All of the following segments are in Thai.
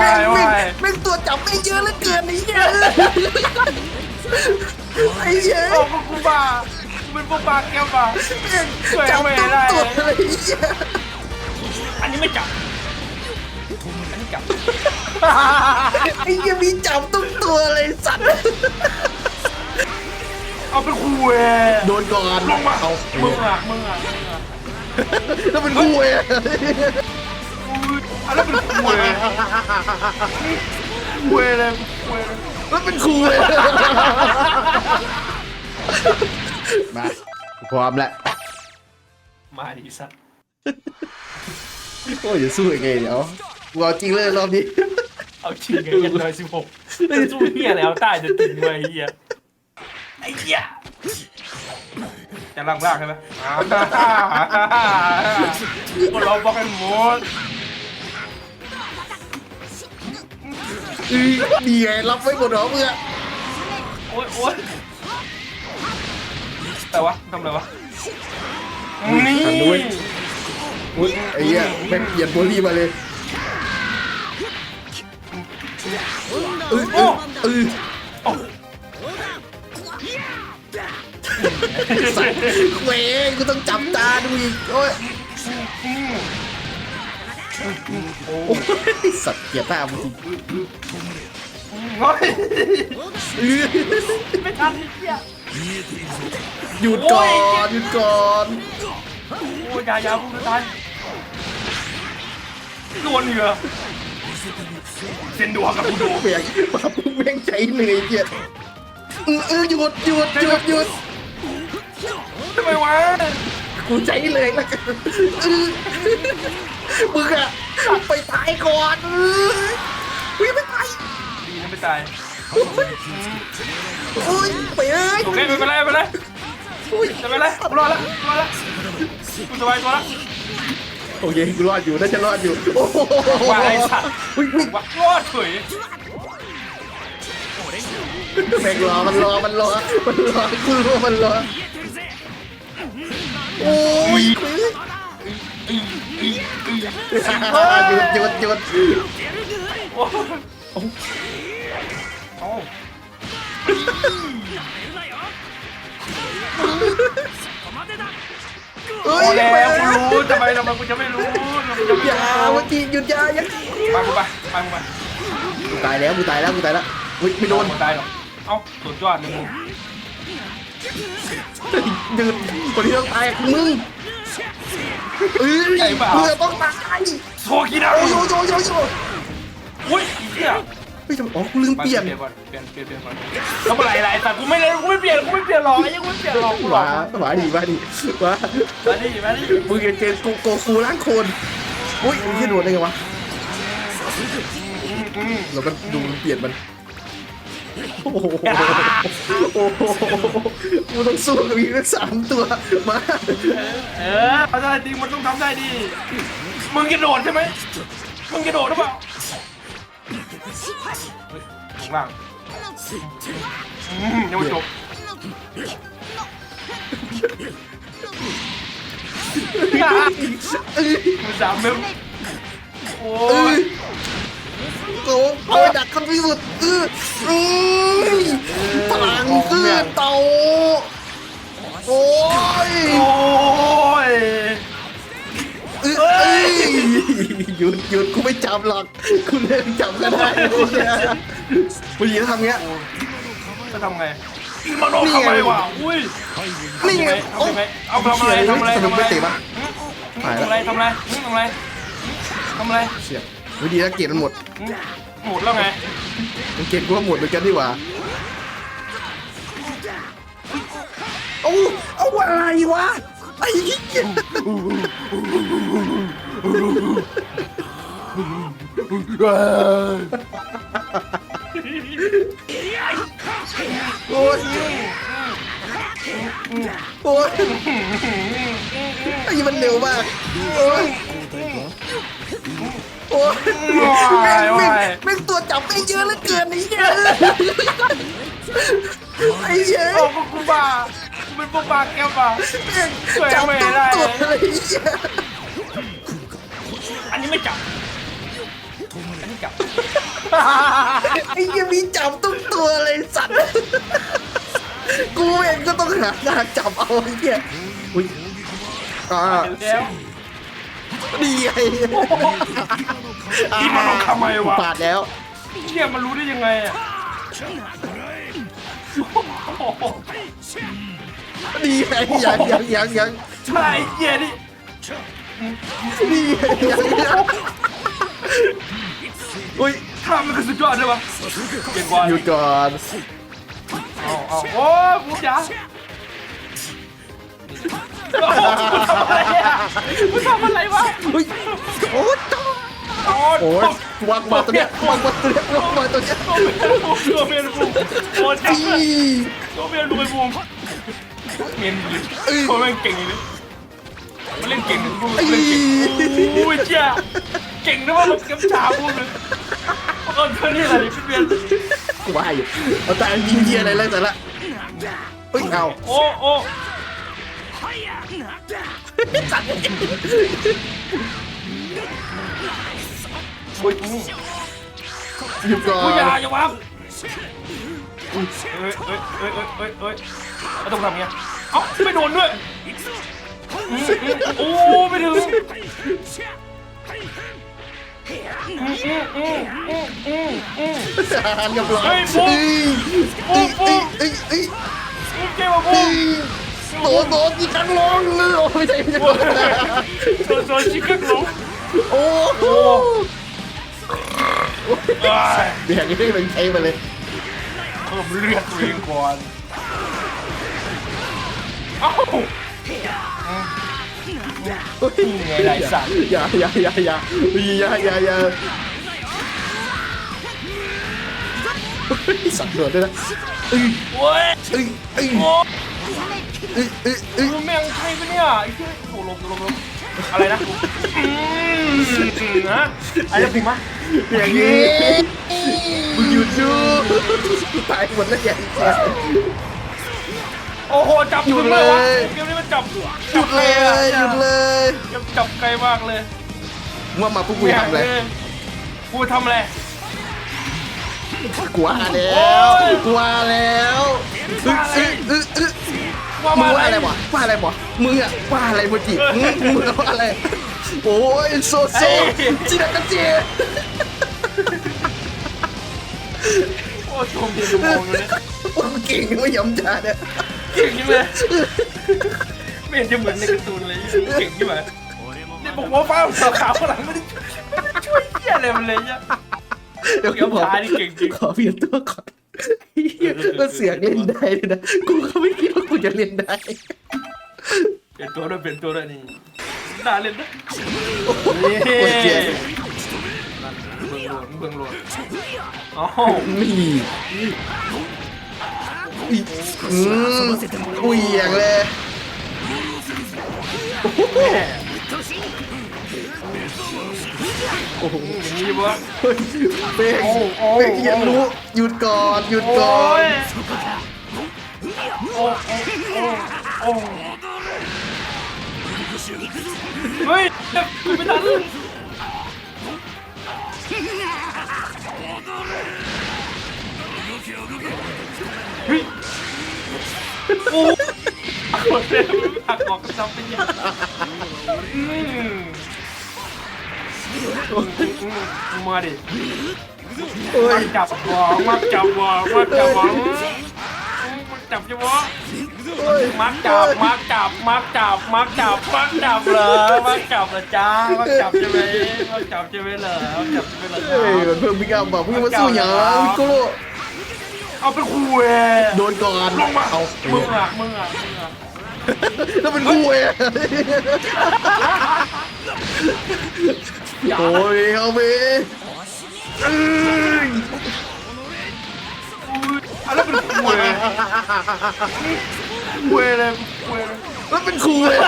แม่งว้ายแม่งตัวจับไม่งเยอะเหลือเกินไอ้เหี้ยไอ้เหี้ยโอ้พวกกูบ้ากูเป็นพวกบ้าแก้วบ้า แม่งจับต้องตัวเลยไอ้เหี้ยอันนี้ไม่จับ อันนี้จับ ไอ้เหี้ยมีจับต้องตัวเลยสัตว์เอาเป็นคู่เว้ยโดนก่อนลงมาเอามึงอะมึงอะมึงอะแล้วเป็นคู่เอุ้ย อันนั้นเป็นคู่เว้ยคู่เว้ยเลยคู่เว้ยเลยแล้วเป็นคู่เว้ยมาพร้อมแล้วมาดิสัตว์โอ้ยจะสู้ยังไงเดี๋ยวกูเอาจริงเลยรอบนี้เอาจริงไงยันเลยสิบหกสู้เฮียแล้วใต้จะติดไว้ไอ้เฮียไอ้เฮียจะล่างล่างใช่ไหมอ่าพวกเราบอกกันหมด อือดีไงรับไว้หมดเหรอเมื่อโอ๊ยโอ๊ยแต่วะทำอะไรวะนี่อุ้ยไอ้เหี้ยแม่งเปลี่ยนโพลีมาเลยเออเออเออโอ้ใส่เว้ยกูต้องจับตาดูอีกโอ้ย โอ้ยสัตว์เกลียดตามึงจริงโอ๊ยเออไม่ทันไอ้เฮียหยุดก่อนหยุดก่อนโอ้ยยายาพูดตายโดนเหงื่อเส้นดวงกับกูดูเปียกมาปุ๊บแม่งใจเหนื่อยเกลียดเออเออหยุดหยุดหยุดหยุดทำไมวะ กูใจเลยแล้วกันเออมึงอะไปตายก่อนเออวิ่งไปตายดีนะไม่ตายโอ้ยไปเอ้ยโอเคไม่เป็นไรไม่เป็นไรอุ้ยจะเป็นไรกูรอดละกูรอดละกูสบายตัวละโอเคกูรอดอยู่น่าจะรอดอยู่โอ้โหว่าไอ้สัตว์อุ้ยอุ้ยว่ารอดเฉยแม่งรอมันรอมันรอมันรอกูรู้ว่ามันรอ โอ้ยหยุดหยุดหยุดโอ้โอ้เฮ้โอ้ยแล้วกูรู้ทำไมทำไมกูจะไม่รู้กูจะไม่อย่ารู้วันจีหยุดยาย่าไปกูไปไปกูไปกูตายแล้วกูตายแล้วกูตายแล้วอุ้ยไม่โดนตายหรอกเอ้าสุดยอดเลยมึง ยุดคนที่ต้องตายคือมึงเอ้ยเพื่อต้องตายโซกินาโอ้รุยโยโยโยโยอุ้ยเฮียเฮ้ยทำไมอ๋อกูลืมเปลี่ยนเปลี่ยนก่อนเปลี่ยนเปลี่ยนเปลี่ยนก่อนแล้วเมื่อไหร่ไรแต่กูไม่เลยกูไม่เปลี่ยนกูไม่เปลี่ยนหรอกยังไม่เปลี่ยนหรอกกูหรอมากมาดิมาดิมามาดิมาดิมึงจะเจอโกโกคูล้างโคลนอุ้ยมึงจะโดนได้ไงวะเราก็ดูมันเปลี่ยนมัน โอ้โหโอ้โหกูต้องสู้กับอีกสักสามตัว มา เออเอาได้จริงมันต้องทำได้ดิมึงกระโดดใช่ไหมมึงกระโดดหรือเปล่าข้างล่างอืมยังไม่จบมือสามเมมโอ้เอยอโอ้โหดักคนที่สุดเออเอ้ยพลังคือเตาโอ้ยโอ้ยเอ้ยเอ้ยหยุดหยุดกูไม่จับหรอกกูเลิกจับก็ได้เนี่ยมึงยิงทำเงี้ยจะทำไงมาโดนทำไมวะอุ้ยนี่ไงเอาไงเอาทำอะไรทำอะไรทำอะไรทำอะไรทำอะไรทำอะไรทำอะไรเชี่ย วิธีนักเกียรติมันหมดหมดแล้วไงนักเกียรติกูว่าหมดเหมือนกันดีกว่าเอาเอาอะไรวะไอ้เหี้ยโอ้ยโอ้ยไอ้นี่มันเร็วมากโอ้ยโอ้ยแม่งแม่งแม่งตัวจับไม่งเยอะเหลือเกินไอ้เหี้ยไอ้เหี้ยโอ้พวกกูบ้ากูเป็นพวกบ้าแก้วบ้า แม่งจับต้องตัวเลยไอ้เหี้ยอันนี้ไม่จับให้จับ ไอ้เหี้ยังมีจับทุกตัวเลยสัตว์กูเองก็ต้องหาทางจับเอาไอ้เหี้ยอุ้ยอ่า แล้ว ดีไงที่มันเอาทำไมวะ ปาดแล้วเชี่ยมันรู้ได้ยังไงอะโอ้โหดีไงยังยังยังยังใช่เหี้ยนี่ดีไงยังยังอุ้ยทำมันคือสุดยอดเลยวะเก่งกว่าหยุดก่อนเอาเอาโอ้ยกูจ๋าโอ้กู ทำอะไรอะกูทำอะไรวะอุ้ยโอ้ยโอ้โอ้ยวางมาตัวเนี้ยวางมาตัวเนี้ยวางมาตัวเนี้ยตัวเมียนบูมตัวจับอีตัวเมียนรวยบูมเมียนบูมตัวแม่งเก่งเลยมันเล่นเก่งบูมเล่นเก่งโอ้ยเจ้าเก่งนะว่ามันกำชาบูมเลยเออเธอนี่อะไรพี่เมียนกูว่าอยู่เอาแต่ยิงเยียอะไรเลยแต่ละเฮ้ยเอาโอ้โอ้ โอ้ยกูหยุดก่อกูอย่านอย่าวางอุ๊เอ้ยยเอ้ยเอ้ยเอ้ยเอ้ยเอ้ยแล้วต้องทำไงเอ้าไม่โดนด้วยอืมอืมโอ้ไม่ถึงอืมอืมอืมอืมอืมเรียบร้อยเฮ้ยปุ๊บ เอ้ยปุ๊บเอ้ยเอ้ยเอ้ยอืมเจ๊มาเอ้บูมย โดนโดนอีกครั้งลงเลยโอ้ไม่ใช่ไม่ใช่โดนโดนชิคกี้พายโอ้โหอ้ายเบียร์นี่เป็นใช้มาเลยเพิ่มเลือดตัวเองก่อนเอ้านี่ไงไรสัตว์อย่าอย่าอย่าอย่าอย่าอย่าอย่าสั่งโดดด้วยนะเอ้ยโอ้ยเอ้ย เอ้ยโอ้เอ้ยเอ้ยเอ้ยดูแม่งใช่ปะเนี่ยไอ้เหี้ยโอ้ลมลมลมอะไรนะอืมนะอะไรนะพิมพ์มะอย่างนี้มึงหยุดดูตายหมดแล้วอย่างนี้โอ้โหจับถึงเลยวะเกมนี้มันจับหยุดเลยหยุดเลยเกมจับไกลมากเลยว่ามาพวกกูทำอะไรกูทำอะไรกลัวแล้วโอ้ยกลัวแล้วอึ๊อึ๊อึ๊อึ๊ ว่ามึมางว่าอะอะไรไรวะว่าอะไรวะมึงอะว่าอะไรโมจิมึงมึงว่าอะไร โอ้ยโซโซจินักเจโอ้ชมเดียวดูมองเลยโอ้ยเก่งไม่ยอมจ่าเนี่ยเก่งยังเลยไม่เห็นจะเหมือนในการ์ตูนเลยเก่งยังไงนี่บอกว่าฟ้าขาวๆหลังไม่ได้ช่วยเหี้ยอะไรมันเลยเนี่ยเดี๋ยวเดี๋ยวขอขานี่เก่งจริงขอเปลี่ยนตัวก่อนเหี้ย ก็เสียงเล่นได้เลยนะกูก็ไม่คิดว่ากูจะเล่นได้เปลี่ยนตัวด้วยเปลี่ยนตัวด้วยนี่น่าเล่นนะโอ้ยโคตรเกลียดเบิ่งหลวนเบิ่งหลวนอ๋อนี่อุ้ยอืมอุ้ยอย่างเลยแม่ โอ้โหนี่วะเฮ้ยเป้งโอ้โอ้เป้งยังรู้หยุดก่อนหยุดก่อนยโอ้โอ้โอ้เฮ้ยคุยไม่ทันเฮ้ยโอ้หมดเลยหักออกกระซับไปยัง มมาดิโอ้มายจับหัวมาจับหัวมาจับหัวมาจับจังวะโอ้ยมักจับมักจับมักจับมักจับมักจับเหรอมักจับเหรอจ้ามักจับใช่ไหมมักจับใช่ไหมเหรอมักจับใช่ไหมเหรอเฮ้ยมันเพิ่มพิกอัพบอกมึงมาสู้หยังวิโก้เอาเป็นคู่เว้ยโดนก่อนลงมาเอามึงอะมึงอะมึงอะแล้วเป็นกูเอง โอ้ยเอาไปเอ้ยเอาแล้วเป็นคู่เว้ยคู่เว้ยเลยคู่เว้ยเลยแล้วเป็นครูเลย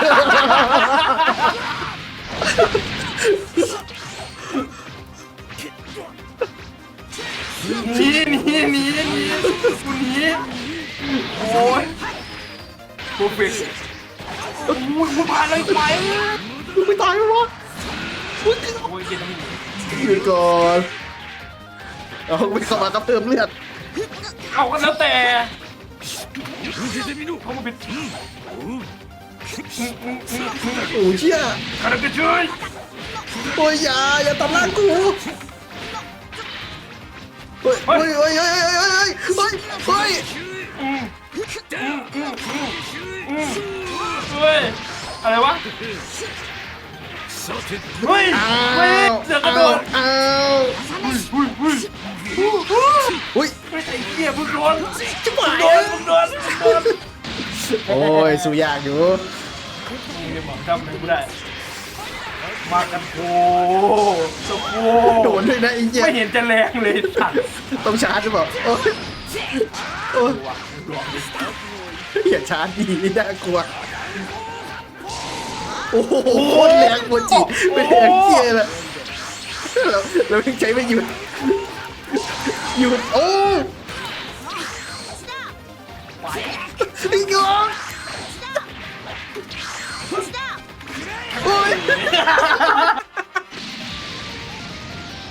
หนีหนีหนีหนีกูหนีโอ้ยกูฟิกโอ้ยกูผ่านอะไรไปไม่ตายไหมวะ โอ้ยเกียร์ต้องหนีหยุดก่อนเอาไม่เข้ามาก็เพิ่มเลือดเอากันแล้วแต่เขามาเป็นโอ้เชี่ยคาราเกะช่วยโอ้ยอย่าอย่าตามล่างกูเฮ้ยเฮ้ยเฮ้ยเฮ้ยเฮ้ยเฮ้ยเฮ้ยอืมอืมอืมอืมอืมเฮ้ยอะไรวะ เฮ้ยอ้าเฮ้ยวเสือกระโดดอ้าวอุ้ยอุ้ยอุ้ยอุ้ยเฮ้ยไอ้เหี้ยมึงโดนจะไหวมึงโดนมึงโดนมึงโดนโอ้ยสู้ยากอยู่นี่เลยบอกจำเลยกูได้มากันโอ้สกูโดนด้วยนะไอ้เหี้ยไม่เห็นจะแรงเลยสัตว์ต้องชาร์จหรือเปล่าโอ้ยโอ้ยว่ะดวงดิอย่าชาร์จดีน่ากลัว โอ้โหโคตรแรงกว่าจิเป็นแรงเกียร์เลยแล้วแล้วยังใช้ไม่หยุดหยุดโอ้ไอ้ยองโอ้ย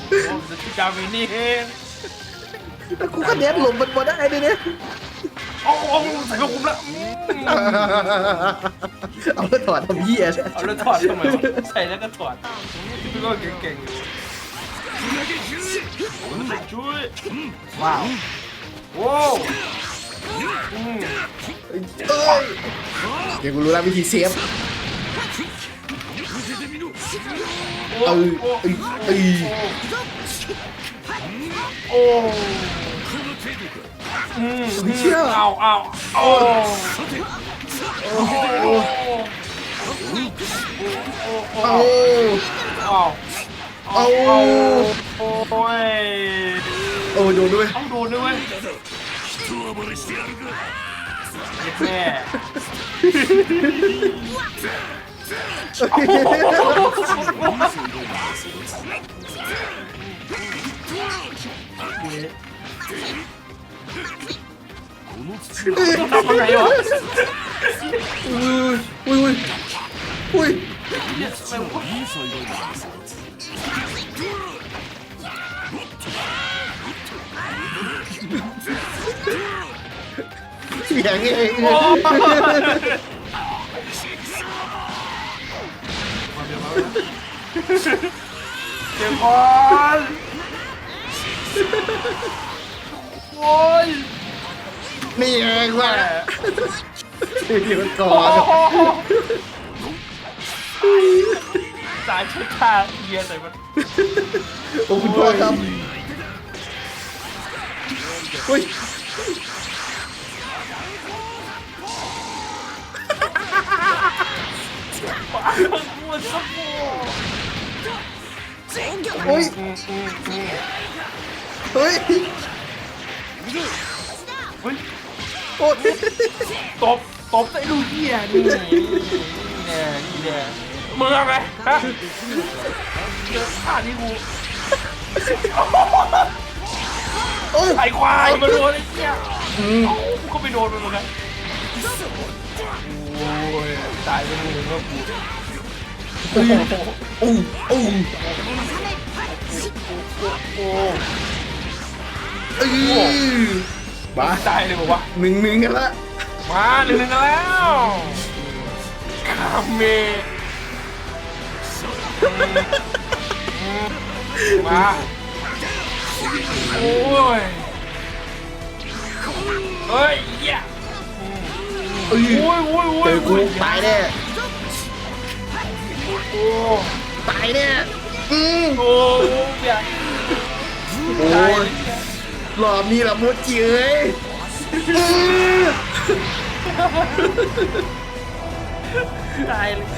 โอ้จะจำไอ้นี่เองแล้วกูก็เน็ตหลบมันมาได้ด้วยเนี่ย โอ้โหใส่กระคุมแล้วเอาแล้วถอดทำเหี้ยเนี่ยเอาแล้วถอดทำไมวะใส่แล้วก็ถอดพี่ก็เก่งๆอยู่ช่วยว้าวโอ้อืมเอ้ยเดี๋ยวกูรู้แล้ววิธีเซฟโอ้เออโอ้เอ้ยเอ้ย โอ้อืมเชี่ยเอาเอาโอ้โอ้โหโอ้โอ้เอาเอาเอาโอ้ยโอ้โดนด้วยเอาโดนด้วยเว้ยแม่ ต้องทำยังไงวะอุ้ยอุ้ยอุ้ยเนี่ยทำไมวะเสียงเองโอ้เดี๋ยวก่อนโอ้ยนี่เองว่ะหยุดก่อโอ้นโหสายชุดทางเยียใส่มันโอ้คุณพ่อครับอุ้ยปามันสักโอุ้ยเฮ้ยเฮ้ย โอ้ยตบ ตบใส่ลูกเหี้ยนี่แน่นี่แน่มึงเอาไงฮะเจอข้านี่กูโอ้ยไอ้ควายมาโดนไอ้เหี้ยเอ้ากูก็ไปโดนมันเหมือนกันโอ้ยตายไปมึงแล้วกูโอ้โหโอ้โอ้โอ้เอ้ย มาตายเลยบอกว่าหนึ่งหนึ่งกันละ มาหนึ่งหนึ่งกันแล้วคาเมอืมอืมมา โอ้ย เฮ้ยเหี้ยเอ้ยโอ้ยโอ้ยโอ้ยเจอกูตายแน่โอ้ตายแน่อืมโอ้ยอย่า โอ้ย รอบนี้ละมุดเจ๋ยตายเลย